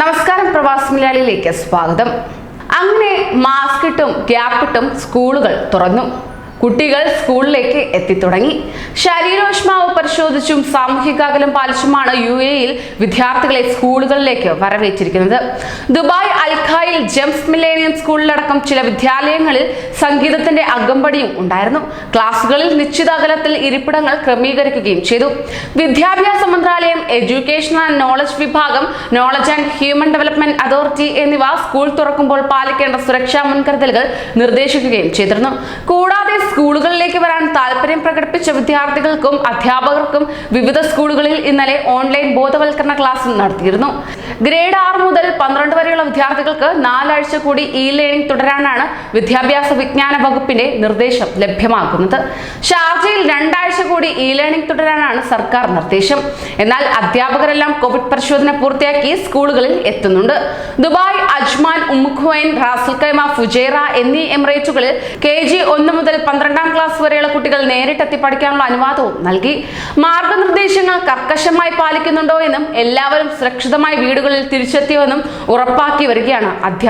നമസ്കാരം പ്രവാസി മലയാളിയിലേക്ക് സ്വാഗതം. അങ്ങനെ മാസ്ക് ഇട്ടും ഗ്യാപ്പ് ഇട്ടും സ്കൂളുകൾ തുറന്നു. കുട്ടികൾ സ്കൂളിലേക്ക് എത്തിത്തുടങ്ങി. ശരീരോഷ്മാവ് പരിശോധിച്ചും സാമൂഹിക അകലം പാലിച്ചുമാണ് യു എയിൽ വിദ്യാർത്ഥികളെ സ്കൂളുകളിലേക്ക് വരവേറ്റിരിക്കുന്നത്. Dubai Al Khail Gems Millennium സ്കൂളിലടക്കം ചില വിദ്യാലയങ്ങളിൽ സംഗീതത്തിന്റെ അകമ്പടിയും ഉണ്ടായിരുന്നു. ക്ലാസുകളിൽ നിശ്ചിത അകലത്തിൽ ഇരിപ്പിടങ്ങൾ ക്രമീകരിക്കുകയും ചെയ്തു. വിദ്യാഭ്യാസ മന്ത്രാലയം എഡ്യൂക്കേഷൻ ആൻഡ് നോളജ് വിഭാഗം knowledge and human development authority എന്നിവ സ്കൂൾ തുറക്കുമ്പോൾ പാലിക്കേണ്ട സുരക്ഷാ മുൻകരുതലുകൾ നിർദ്ദേശിക്കുകയും ചെയ്തിരുന്നു. കൂടാതെ സ്കൂളുകളിലേക്ക് വരാൻ താല്പര്യം പ്രകടിപ്പിച്ച വിദ്യാർത്ഥികൾക്കും അധ്യാപകർക്കും വിവിധ സ്കൂളുകളിൽ ഇന്നലെ ഓൺലൈൻ ബോധവൽക്കരണ ക്ലാസ് നടത്തിയിരുന്നു. ഗ്രേഡ് ആറ് മുതൽ പന്ത്രണ്ട് വരെയുള്ള വിദ്യാർത്ഥികൾക്ക് നാലാഴ്ച കൂടി ഇ ലേണിംഗ് തുടരാനാണ് വിദ്യാഭ്യാസ വിജ്ഞാന വകുപ്പിന്റെ നിർദ്ദേശം ലഭ്യമാക്കുന്നത് ഷാർജയിൽ രണ്ടാഴ്ച കൂടി ഇ ലേണിംഗ് തുടരാനാണ് സർക്കാർ നിർദ്ദേശം. എന്നാൽ അധ്യാപകരെല്ലാം കോവിഡ് പരിശോധന പൂർത്തിയാക്കി സ്കൂളുകളിൽ എത്തുന്നുണ്ട്. Dubai Ajman Umm Al Quwain Ras Al Khaimah Fujairah എന്നീ എമിറേറ്റുകളിൽ കെ ജി ഒന്ന് മുതൽ പന്ത്രണ്ടാം ക്ലാസ് വരെയുള്ള കുട്ടികൾ നേരിട്ടെത്തി പഠിക്കാനുള്ള അനുവാദവും നൽകി. മാർഗനിർദ്ദേശങ്ങൾ കർക്കശമായി പാലിക്കുന്നുണ്ടോ എന്നും എല്ലാവരും സുരക്ഷിതമായി വീടുകളിൽ തിരിച്ചെത്തിയോ എന്നും ഉറപ്പാക്കി വരികയാണ് അധ്യാപകർ.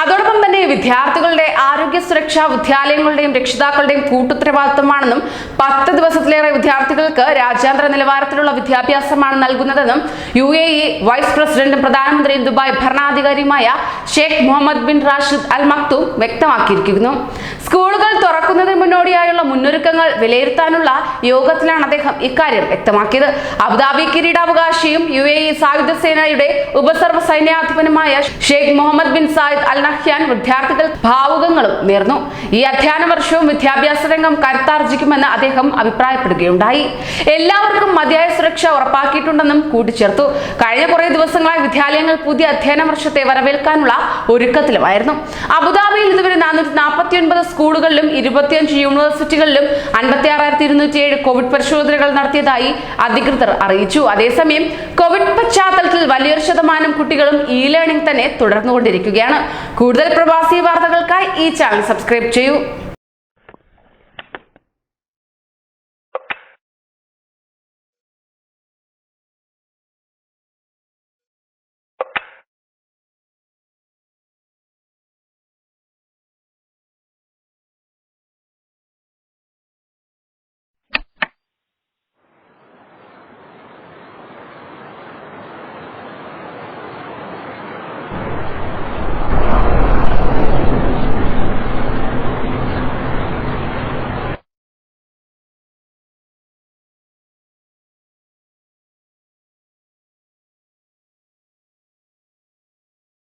അതോടൊപ്പം തന്നെ വിദ്യാർത്ഥികളുടെ ആരോഗ്യ സുരക്ഷാ വിദ്യാലയങ്ങളുടെയും രക്ഷിതാക്കളുടെയും കൂട്ടുത്തരവാദിത്തമാണെന്നും പത്ത് ദിവസത്തിലേറെ വിദ്യാർത്ഥികൾക്ക് രാജ്യാന്തര നിലവാരത്തിലുള്ള വിദ്യാഭ്യാസമാണ് നൽകുന്നതെന്നും യു എ ഇ വൈസ് പ്രസിഡന്റും പ്രധാനമന്ത്രിയും Dubai ഭരണാധികാരിയുമായ Sheikh Mohammed bin Rashid Al Maktoum വ്യക്തമാക്കിയിരിക്കുന്നു. സ്കൂളുകൾ തുറക്കുന്നതിന് മുന്നൊരുക്കങ്ങൾ വിലയിരുത്താനുള്ള യോഗത്തിലാണ് അദ്ദേഹം ഇക്കാര്യം വ്യക്തമാക്കിയത്. അബുദാബി കിരീടാവകാശിയും യു എ ഇ സായുധ സേനയുടെ ഉപസർവ സൈന്യാധിപനുമായ Sheikh Mohammed bin Zayed Al Nahyan വിദ്യാർത്ഥികൾ ഭാവുകങ്ങളും നേർന്നു. ഈ അധ്യയന വർഷവും വിദ്യാഭ്യാസ രംഗം കരുത്താർജിക്കുമെന്ന് അദ്ദേഹം അഭിപ്രായപ്പെടുകയുണ്ടായി. എല്ലാവർക്കും മതിയായ സുരക്ഷ ഉറപ്പാക്കിയിട്ടുണ്ടെന്നും കൂട്ടിച്ചേർത്തു. കഴിഞ്ഞ കുറേ ദിവസങ്ങളായി വിദ്യാലയങ്ങൾ പുതിയ അധ്യയന വർഷത്തെ വരവേൽക്കാനുള്ള ഒരുക്കത്തിലുമായിരുന്നു. അബുദാബിയിൽ ഇതുവരെ നാനൂറ്റി നാൽപ്പത്തി ഒൻപത് സ്കൂളുകളിലും ഇരുപത്തിയഞ്ച് യൂണിവേഴ്സിറ്റികളിലും അൻപത്തി ആറായിരത്തി ഇരുന്നൂറ്റി ഏഴ് കോവിഡ് പരിശോധനകൾ നടത്തിയതായി അധികൃതർ അറിയിച്ചു. അതേസമയം കോവിഡ് പശ്ചാത്തലത്തിൽ വലിയൊരു ശതമാനം കുട്ടികളും ഇ ലേണിംഗ് തന്നെ തുടർന്നുകൊണ്ടിരിക്കുകയാണ്. കൂടുതൽ പ്രവാസി വാർത്തകൾക്കായി ഈ ചാനൽ സബ്സ്ക്രൈബ് ചെയ്യൂ.